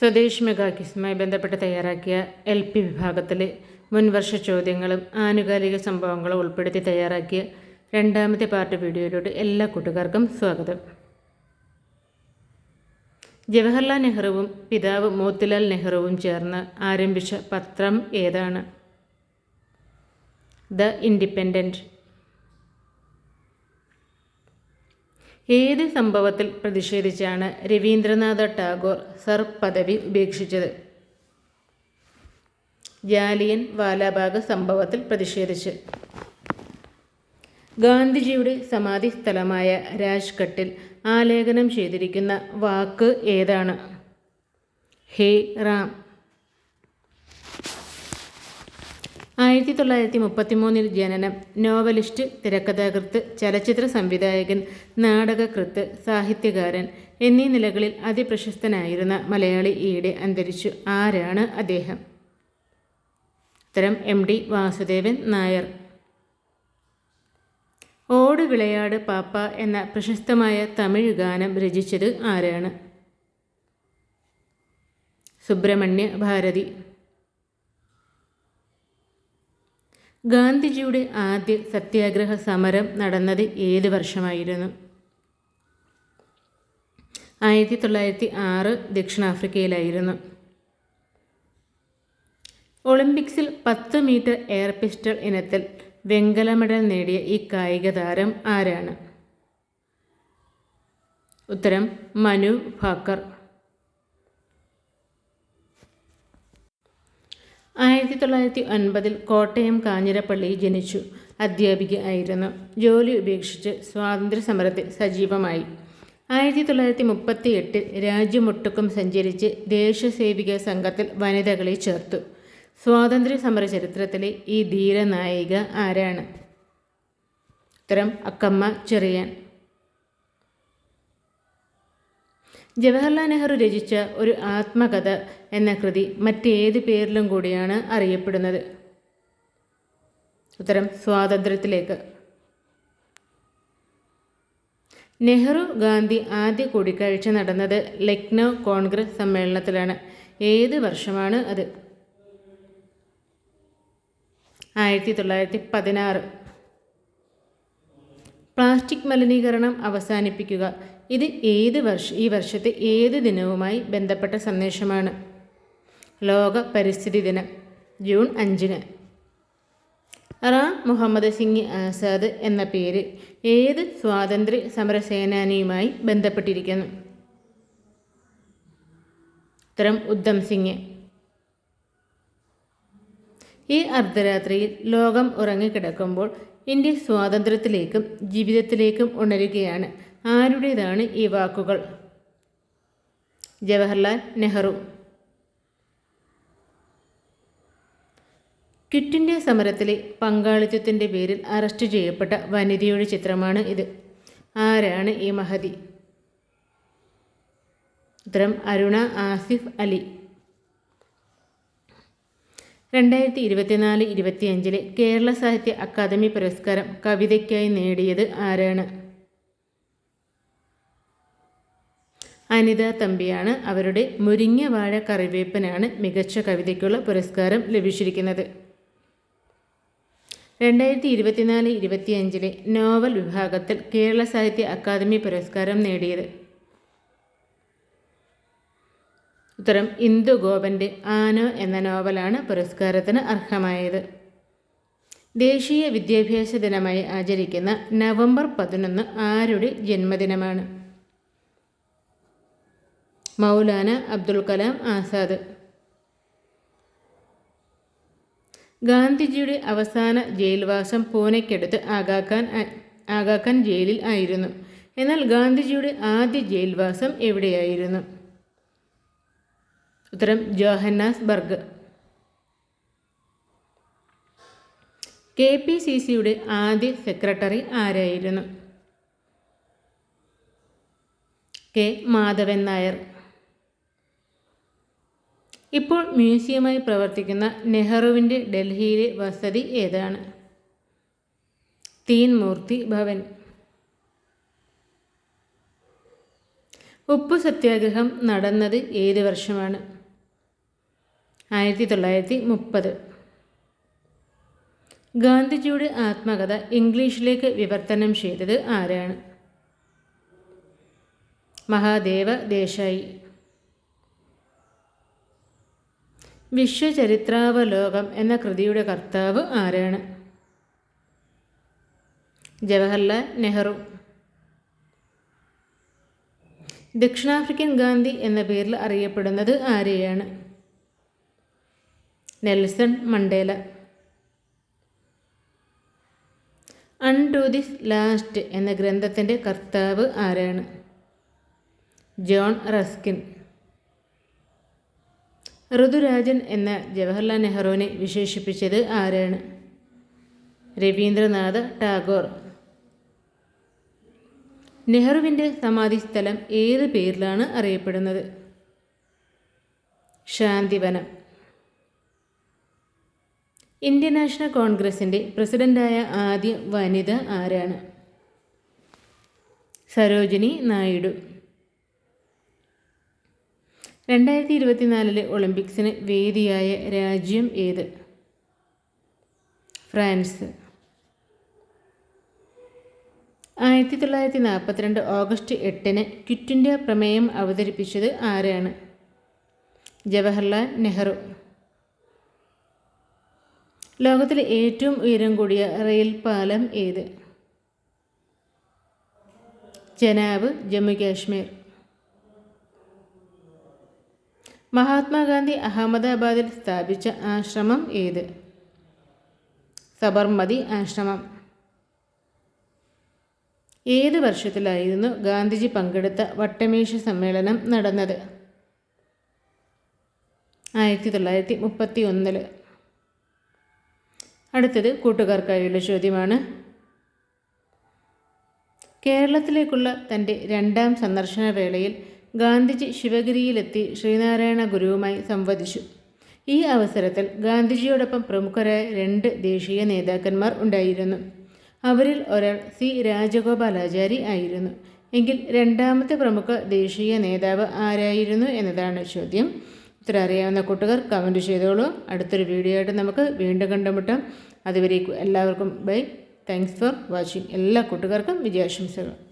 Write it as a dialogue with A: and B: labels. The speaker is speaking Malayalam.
A: സ്വദേശ് മെഗാക്കിസുമായി ബന്ധപ്പെട്ട് തയ്യാറാക്കിയ എൽ പി വിഭാഗത്തിലെ മുൻവർഷ ചോദ്യങ്ങളും ആനുകാലിക സംഭവങ്ങളും ഉൾപ്പെടുത്തി തയ്യാറാക്കിയ രണ്ടാമത്തെ പാർട്ട് വീഡിയോയിലോട്ട് എല്ലാ കൂട്ടുകാർക്കും സ്വാഗതം. ജവഹർലാൽ നെഹ്റുവും പിതാവ് മോത്തിലാൽ നെഹ്റുവും ചേർന്ന് ആരംഭിച്ച പത്രം ഏതാണ്? ദ ഇൻഡിപെൻഡന്റ് ഏത് സംഭവത്തിൽ പ്രതിഷേധിച്ചാണ് രവീന്ദ്രനാഥ ടാഗോർ സർ പദവി ഉപേക്ഷിച്ചത്? ജാലിയൻ വാലാബാഗ് സംഭവത്തിൽ പ്രതിഷേധിച്ച്. ഗാന്ധിജിയുടെ സമാധി സ്ഥലമായ രാജ്ഘട്ടിൽ ആലേഖനം ചെയ്തിരിക്കുന്ന വാക്ക് ഏതാണ്? ഹേ റാം. ആയിരത്തി തൊള്ളായിരത്തി മുപ്പത്തി മൂന്നിൽ ജനനം നോവലിസ്റ്റ് തിരക്കഥാകൃത്ത് ചലച്ചിത്ര സംവിധായകൻ നാടകകൃത്ത് സാഹിത്യകാരൻ എന്നീ നിലകളിൽ അതിപ്രശസ്തനായിരുന്ന മലയാളി ഈയിടെ അന്തരിച്ചു. ആരാണ് അദ്ദേഹം? ഉത്തരം എം ഡി വാസുദേവൻ നായർ. ഓട് വിളയാട് പാപ്പ എന്ന പ്രശസ്തമായ തമിഴ് ഗാനം രചിച്ചത് ആരാണ്? സുബ്രഹ്മണ്യ ഭാരതി. ഗാന്ധിജിയുടെ ആദ്യ സത്യാഗ്രഹ സമരം നടന്നത് ഏത് വർഷമായിരുന്നു? ആയിരത്തി തൊള്ളായിരത്തി ആറ് ദക്ഷിണാഫ്രിക്കയിലായിരുന്നു. ഒളിമ്പിക്സിൽ പത്ത് മീറ്റർ എയർ പിസ്റ്റൾ ഇനത്തിൽ വെങ്കല മെഡൽ നേടിയ ഈ കായിക താരം ആരാണ്? ഉത്തരം മനു ഭാക്കർ. ആയിരത്തി തൊള്ളായിരത്തി ഒൻപതിൽ കോട്ടയം കാഞ്ഞിരപ്പള്ളിയിൽ ജനിച്ചു. അധ്യാപിക ആയിരുന്നു. ജോലി ഉപേക്ഷിച്ച് സ്വാതന്ത്ര്യ സമരത്തിൽ സജീവമായി. ആയിരത്തി തൊള്ളായിരത്തി മുപ്പത്തി എട്ടിൽ രാജ്യമൊട്ടുക്കും സഞ്ചരിച്ച് ദേശസേവിക സംഘത്തിൽ വനിതകളെ ചേർത്തു. സ്വാതന്ത്ര്യ സമര ചരിത്രത്തിലെ ഈ ധീരനായിക ആരാണ്? ഉത്തരം അക്കമ്മ ചെറിയാൻ. ജവഹർലാൽ നെഹ്റു രചിച്ച ഒരു ആത്മകഥ എന്ന കൃതി മറ്റേത് പേരിലും കൂടിയാണ് അറിയപ്പെടുന്നത്. ഉത്തരം സ്വാതന്ത്ര്യത്തിലേക്ക്. നെഹ്റു ഗാന്ധി ആദ്യ കൂടിക്കാഴ്ച നടന്നത് ലക്നൗ കോൺഗ്രസ് സമ്മേളനത്തിലാണ്. ഏത് വർഷമാണ് അത്? ആയിരത്തി തൊള്ളായിരത്തി പതിനാറ്. പ്ലാസ്റ്റിക് മലിനീകരണം അവസാനിപ്പിക്കുക. ഇത് ഏത് വർഷ ഈ വർഷത്തെ ഏത് ദിനവുമായി ബന്ധപ്പെട്ട സന്ദേശമാണ്? ലോക പരിസ്ഥിതി ദിനം ജൂൺ അഞ്ചിന്. റാം മുഹമ്മദ് സിംഗ് ആസാദ് എന്ന പേര് ഏത് സ്വാതന്ത്ര്യ സമരസേനാനിയുമായി ബന്ധപ്പെട്ടിരിക്കുന്നു? ഉത്തരം ഉദ്ധം സിംഗ്. ഈ അർദ്ധരാത്രിയിൽ ലോകം ഉറങ്ങിക്കിടക്കുമ്പോൾ ഇന്ത്യ സ്വാതന്ത്ര്യത്തിലേക്കും ജീവിതത്തിലേക്കും ഉണരുകയാണ്. ആരുടേതാണ് ഈ വാക്കുകൾ? ജവഹർലാൽ നെഹ്റു. ക്വിറ്റ് ഇന്ത്യ സമരത്തിലെ പങ്കാളിത്തത്തിന്റെ പേരിൽ അറസ്റ്റ് ചെയ്യപ്പെട്ട വനിതയുടെ ചിത്രമാണ് ഇത്. ആരാണ് ഈ മഹതി? ഉത്തരം അരുണ ആസിഫ് അലി. രണ്ടായിരത്തി ഇരുപത്തിനാല് ഇരുപത്തിയഞ്ചിലെ കേരള സാഹിത്യ അക്കാദമി പുരസ്കാരം കവിതയ്ക്കായി നേടിയത് ആരാണ്? അനിത തമ്പിയാണ്. അവരുടെ മുരിങ്ങ വാഴ കറിവേപ്പനാണ് മികച്ച കവിതയ്ക്കുള്ള പുരസ്കാരം ലഭിച്ചിരിക്കുന്നത്. രണ്ടായിരത്തി ഇരുപത്തിനാല് ഇരുപത്തിയഞ്ചിലെ നോവൽ വിഭാഗത്തിൽ കേരള സാഹിത്യ അക്കാദമി പുരസ്കാരം നേടിയത് ഉത്തരം ഇന്ദു ഗോപന്റെ ആനോ എന്ന നോവലാണ് പുരസ്കാരത്തിന് അർഹമായത്. ദേശീയ വിദ്യാഭ്യാസ ദിനമായി ആചരിക്കുന്ന നവംബർ പതിനൊന്ന് ആരുടെ ജന്മദിനമാണ്? മൗലാന അബ്ദുൽ കലാം ആസാദ്. ഗാന്ധിജിയുടെ അവസാന ജയിൽവാസം പൂനെക്കടുത്ത് ആഗാഖാൻ ആഗാഖാൻ ജയിലിൽ ആയിരുന്നു. എന്നാൽ ഗാന്ധിജിയുടെ ആദ്യ ജയിൽവാസം എവിടെയായിരുന്നു? ഉത്തരം Johannesburg K P C സിയുടെ ആദ്യ സെക്രട്ടറി ആരായിരുന്നു? കെ മാധവൻ നായർ. ഇപ്പോൾ മ്യൂസിയമായി പ്രവർത്തിക്കുന്ന നെഹ്റുവിന്റെ ഡൽഹിയിലെ വസതി ഏതാണ്? തീൻ മൂർത്തി ഭവൻ. ഉപ്പു സത്യാഗ്രഹം നടന്നത് ഏത് വർഷമാണ്? ആയിരത്തി തൊള്ളായിരത്തി മുപ്പത് ഗാന്ധിജിയുടെ ആത്മകഥ ഇംഗ്ലീഷിലേക്ക് വിവർത്തനം ചെയ്തത് ആരാണ്? മഹാദേവ ദേശായി. വിശ്വചരിത്രാവലോകം എന്ന കൃതിയുടെ കർത്താവ് ആരാണ്? ജവഹർലാൽ നെഹ്റു. ദക്ഷിണാഫ്രിക്കൻ ഗാന്ധി എന്ന പേരിൽ അറിയപ്പെടുന്നത് ആരെയാണ്? Nelson Mandela. Unto this last എന്ന ഗ്രന്ഥത്തിന്റെ കർത്താവ് ആരാണ്? John Ruskin. ഋതുരാജൻ എന്ന ജവഹർലാൽ നെഹ്റുവിനെ വിശേഷിപ്പിച്ചത് ആരാണ്? രവീന്ദ്രനാഥ ടാഗോർ. നെഹ്റുവിന്റെ സമാധിസ്ഥലം ഏത് പേരിലാണ് അറിയപ്പെടുന്നത്? ശാന്തിവനം. ഇന്ത്യൻ നാഷണൽ കോൺഗ്രസിന്റെ പ്രസിഡന്റായ ആദ്യ വനിത ആരാണ്? സരോജിനി നായിഡു. രണ്ടായിരത്തി ഇരുപത്തിനാലിലെ ഒളിമ്പിക്സിന് വേദിയായ രാജ്യം ഏത്? ഫ്രാൻസ്. ആയിരത്തി തൊള്ളായിരത്തി നാൽപ്പത്തിരണ്ട് ഓഗസ്റ്റ് എട്ടിന് ക്വിറ്റ് ഇന്ത്യ പ്രമേയം അവതരിപ്പിച്ചത് ആരാണ്? ജവഹർലാൽ നെഹ്റു. ലോകത്തിലെ ഏറ്റവും ഉയരം കൂടിയ റെയിൽ പാലം ഏത്? ജനാബ് ജമ്മു കാശ്മീർ. മഹാത്മാഗാന്ധി അഹമ്മദാബാദിൽ സ്ഥാപിച്ച ആശ്രമം ഏത്? സബർമതി ആശ്രമം. ഏത് വർഷത്തിലായിരുന്നു ഗാന്ധിജി പങ്കെടുത്ത വട്ടമേശ സമ്മേളനം നടന്നത്? ആയിരത്തി തൊള്ളായിരത്തി മുപ്പത്തി ഒന്നിൽ അടുത്തത് കൂട്ടുകാർക്കായുള്ള ചോദ്യമാണ്. കേരളത്തിലേക്കുള്ള തന്റെ രണ്ടാം സന്ദർശന വേളയിൽ ഗാന്ധിജി ശിവഗിരിയിലെത്തി ശ്രീനാരായണ ഗുരുവുമായി സംവദിച്ചു. ഈ അവസരത്തിൽ ഗാന്ധിജിയോടൊപ്പം പ്രമുഖരായ രണ്ട് ദേശീയ നേതാക്കന്മാർ ഉണ്ടായിരുന്നു. അവരിൽ ഒരാൾ സി രാജഗോപാലാചാരി ആയിരുന്നു. എങ്കിൽ രണ്ടാമത്തെ പ്രമുഖ ദേശീയ നേതാവ് ആരായിരുന്നു എന്നതാണ് ചോദ്യം. ഉത്തരം അറിയാവുന്ന കൂട്ടുകാർ കമന്റ് ചെയ്തോളൂ. അടുത്തൊരു വീഡിയോ ആയിട്ട് നമുക്ക് വീണ്ടും കണ്ടുമുട്ടാം. അതുവരെ എല്ലാവർക്കും ബൈ. താങ്ക്സ് ഫോർ വാച്ചിങ് എല്ലാ കൂട്ടുകാർക്കും വിജയാശംസകൾ.